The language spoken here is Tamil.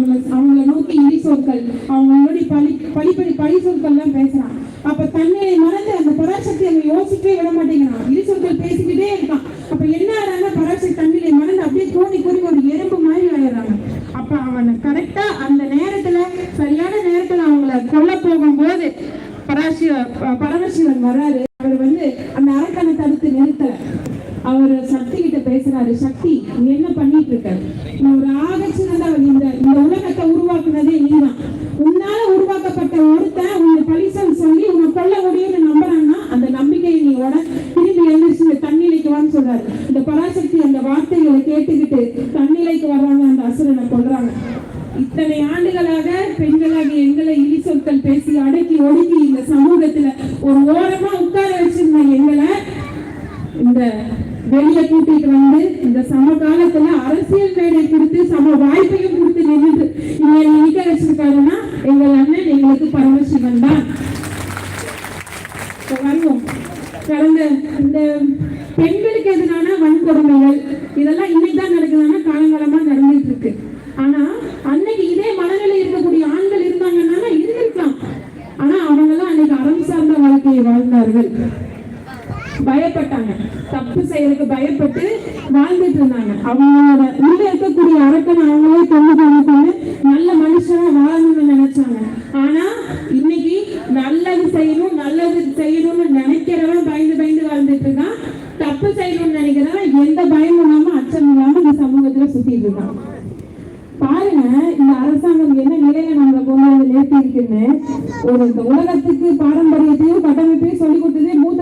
அவங்கள அவங்கள நோக்கி இடி சொற்கள் அவங்களோட பழி பழிப்படி பழி சொற்கள்லாம் பேசுறான். அப்ப தன்னை மறந்து அந்த பராசக்தி அவன் யோசிக்கவே விட மாட்டேங்கிறான். இடி சொற்கள் பேசிக்கிட்டே இருக்கான். அப்ப என்ன ஆறாங்க? பராசக்தி தன்னிலை மறந்து அப்படியே கூடி கூடி ஒரு எறும்பு மாதிரி விளையாடுறாங்க அப்ப அவன் கரெக்டா அந்த நேரத்துல சரியான நேரத்துல அவங்கள கொல்ல போகும்போது பராசிவ பரமசிவன் வர்றாரு. அவர் வந்து அந்த அரக்கனை தடுத்து நிறுத்தல. அவர் சக்தி கிட்ட பேசுறாரு சக்தி என்ன பண்ணிட்டு இருக்க? நீ ஒரு சொல்றாரு இந்த பராசக்தி அந்த வார்த்தைகளை கேட்டுக்கிட்டு தன்னிலைக்கு வர்றாங்க அந்த அசுரனை கொள்றாங்க இத்தனை ஆண்டுகளாக பெண்களாக எங்களை இழி சொற்கள் பேசி அடக்கி ஒடுக்கி இந்த சமூகத்துல ஒரு ஓரமா உட்கார வச்சிருந்த எங்களை இந்த வெளியே கூட்டிட்டு வந்து இந்த சமகாலத்துல அரசியல் மேடை கொடுத்து சம வாய்ப்பையும் கொடுத்து நின்று இங்க நிக்க வச்சிருக்காருன்னா எங்கள் அண்ணன் எங்களுக்கு பரமசிவன் தான். காலங்காலமா நடந்துட்டு இருக்கு. ஆனா அன்னைக்கு இதே மனநிலை இருக்கக்கூடிய ஆண்கள் இருந்தாங்கன்னா இருந்திருக்கலாம். ஆனா அவங்க எல்லாம் அன்னைக்கு அறம் சார்ந்த வாழ்க்கையை வாழ்ந்தார்கள். பயப்பட்டாங்க. தப்பு செய்யறதுக்கு பயப்பட்டு வாழ்ந்துட்டு இருந்தாங்க. அவங்களோட உள்ள இருக்கக்கூடிய அரக்கன் அவங்களே கொண்டு கொண்டு இந்த அரசாங்கம் என்ன நிலையில நம்மளை கொண்டு வந்து நிறுத்தி இருக்குன்னு ஒரு உலகத்துக்கு பாரம்பரியத்தையும் கட்டமைப்பையும் சொல்லி கொடுத்ததே மூத்த